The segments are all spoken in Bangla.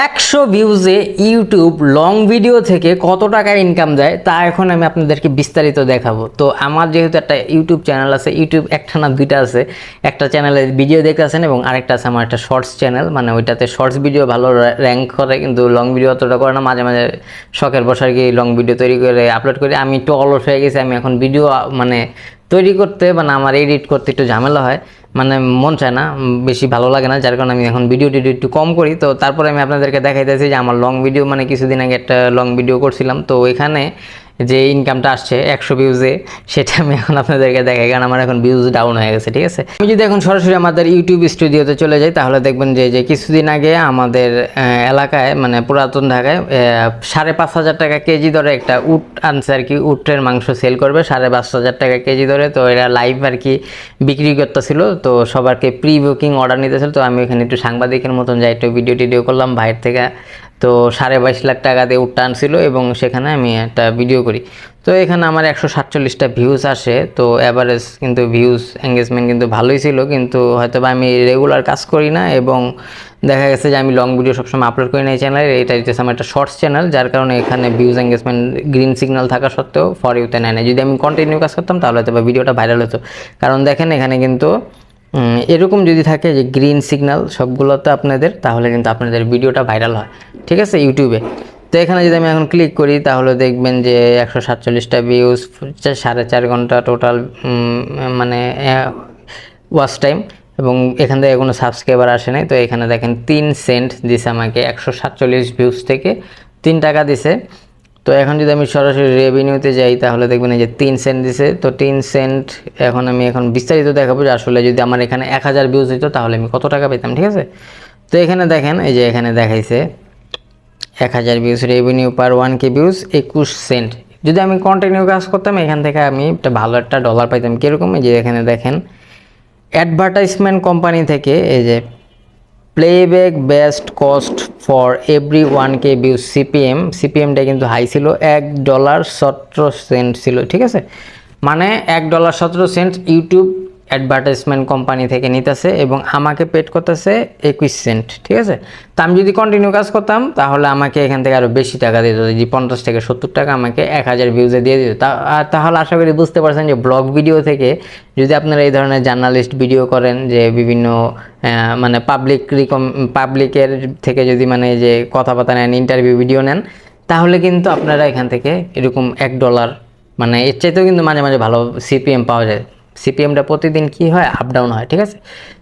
একশো ভিউজে ইউটিউব লং ভিডিও থেকে কত টাকা ইনকাম দেয় তা এখন আমি আপনাদেরকে বিস্তারিত দেখাবো। তো আমার যেহেতু একটা ইউটিউব চ্যানেল আছে ইউটিউব একটা না দুইটা আছে, একটা চ্যানেলে ভিডিও দেখতেছেন এবং আরেকটা আছে আমার একটা শর্টস চ্যানেল মানে ওইটাতে শর্টস ভিডিও ভালো র্যাঙ্ক করে, কিন্তু লং ভিডিও অতটা করে না, মাঝে মাঝে শখের বসার গিয়ে লং ভিডিও তৈরি করে আপলোড করি। আমি একটু অলস হয়ে গেছি, আমি এখন ভিডিও মানে তৈরি করতে মানে আমার এডিট করতে একটু ঝামেলা হয়। মানে মন চায় না, বেশি ভালো লাগে না, যার কারণে আমি এখন ভিডিও টিডিও একটু কম করি। তো তারপরে আমি আপনাদেরকে দেখাইতেছি যে আমার লং ভিডিও মানে কিছুদিন আগে একটা লং ভিডিও করছিলাম। তো ওইখানে যে ইনকামটা আসছে, একশো ভিউজে সেটা আমি এখন আপনাদেরকে দেখাই, কারণ আমার এখন ভিউজ ডাউন হয়ে গেছে, ঠিক আছে? আমি যদি এখন সরাসরি আমাদের ইউটিউব স্টুডিওতে চলে যাই, তাহলে দেখবেন যে যে কিছুদিন আগে আমাদের এলাকায় মানে পুরাতন ঢাকায় সাড়ে পাঁচ হাজার টাকা কেজি ধরে একটা উট আনছে আর কি, উটের মাংস সেল করবে, সাড়ে পাঁচ হাজার টাকা কেজি ধরে তো এরা লাইভ আর কি বিক্রি করতেছিল, তো সবারকে প্রি বুকিং অর্ডার নিতেছিল, তো আমি ওখানে একটু সাংবাদিকের মতন যাই, একটু ভিডিও টিডিও করলাম বাইরে থেকে তো সাড়ে বাইশ লাখ টাকা দিয়ে উটটা আনছিল এবং সেখানে আমি একটা ভিডিও করি। তো এখানে আমার একশো সাতচল্লিশটা ভিউজ আসে, তো অ্যাভারেজ কিন্তু ভিউজ এঙ্গেজমেন্ট কিন্তু ভালোই ছিল, কিন্তু হয়তো বা আমি রেগুলার কাজ করি না এবং দেখা গেছে যে আমি লং ভিডিও সবসময় আপলোড করি না এই চ্যানেলে এটা হচ্ছে আমার একটা শর্টস চ্যানেল যার কারণে এখানে ভিউজ এঙ্গেজমেন্ট গ্রিন সিগন্যাল থাকা সত্ত্বেও ফর ইউতে নেয় না। যদি আমি কন্টিনিউ কাজ করতাম তাহলে হয়তো বা ভিডিওটা ভাইরাল হতো। কারণ দেখেন এখানে কিন্তু এরকম যদি থাকে যে গ্রিন সিগন্যাল সবগুলোতে আপনাদের, তাহলে কিন্তু আপনাদের ভিডিওটা ভাইরাল হয়, ঠিক আছে, ইউটিউবে। তো এখানে যদি আমি এখন ক্লিক করি, তাহলে দেখবেন যে একশো সাতচল্লিশটা ভিউজ সাড়ে চার ঘণ্টা টোটাল মানে ওয়াচ টাইম এবং এখান থেকে কোনো সাবস্ক্রাইবার আসে নাই। তো এখানে দেখেন তিন সেন্ট দিছে আমাকে একশো সাতচল্লিশ ভিউজ থেকে, তিন টাকা দিছে। তো এখন যদি আমি সরাসরি রেভিনিউতে যাই, তাহলে দেখবেন এই যে তিন সেন্ট দিছে। তো তিন সেন্ট এখন আমি এখন বিস্তারিত দেখাবো যে আসলে যদি আমার এখানে এক হাজার ভিউজ হইতো, তাহলে আমি কত টাকা পেতাম, ঠিক আছে? তো এখানে দেখেন, এই যে এখানে দেখাইছে এক হাজার views revenue per one K views একুশ সেন্ট যদি আমি কন্টিনিউ কাজ করতাম, এখান থেকে আমি একটা ভালো একটা ডলার পাইতাম। কীরকম? যে এখানে দেখেন অ্যাডভার্টাইজমেন্ট কোম্পানি থেকে এই যে playback best cost for every one K view CPM সিপিএমটা কিন্তু হাই ছিল, এক ডলার সতেরো সেন্ট ছিল, ঠিক আছে? মানে এক ডলার সতেরো সেন্ট ইউটিউব অ্যাডভার্টাইজমেন্ট কোম্পানি থেকে নিতেছে এবং আমাকে পেড করতেছে একুশ সেন্ট ঠিক আছে? তো আমি যদি কন্টিনিউ কাজ করতাম, তাহলে আমাকে এখান থেকে আরও বেশি টাকা দিত যে পঞ্চাশ থেকে সত্তর টাকা আমাকে এক হাজার ভিউজে দিয়ে দিত। তাহলে আশা করি বুঝতে পারছেন যে ব্লগ ভিডিও থেকে যদি আপনারা এই ধরনের জার্নালিস্ট ভিডিও করেন, যে বিভিন্ন মানে পাবলিক রিকম পাবলিকের থেকে যদি মানে যে কথাবার্তা নেন ইন্টারভিউ ভিডিও নেন, তাহলে কিন্তু আপনারা এখান থেকে এরকম এক ডলার মানে এর চাইতেও কিন্তু মাঝে মাঝে ভালো সিপিএম পাওয়া যায়। সিপিএমটা প্রতিদিন কি হয়? আপ ডাউন হয়, ঠিক আছে?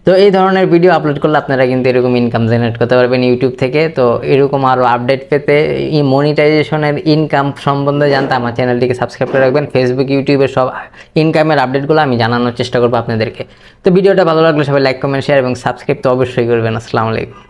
তো এই ধরনের ভিডিও আপলোড করলে আপনারা কিন্তু এরকম ইনকাম জেনারেট করতে পারবেন ইউটিউব থেকে। তো এরকম আরও আপডেট পেতে এই মনিটাইজেশনের ইনকাম সম্বন্ধে জানতে আমার চ্যানেলটিকে সাবস্ক্রাইব করে রাখবেন। ফেসবুক ইউটিউবের সব ইনকামের আপডেটগুলো আমি জানানোর চেষ্টা করব আপনাদেরকে। তো ভিডিওটা ভালো লাগলে সবাই লাইক কমেন্ট শেয়ার এবং সাবস্ক্রাইব তো অবশ্যই করবেন। আসসালামু আলাইকুম।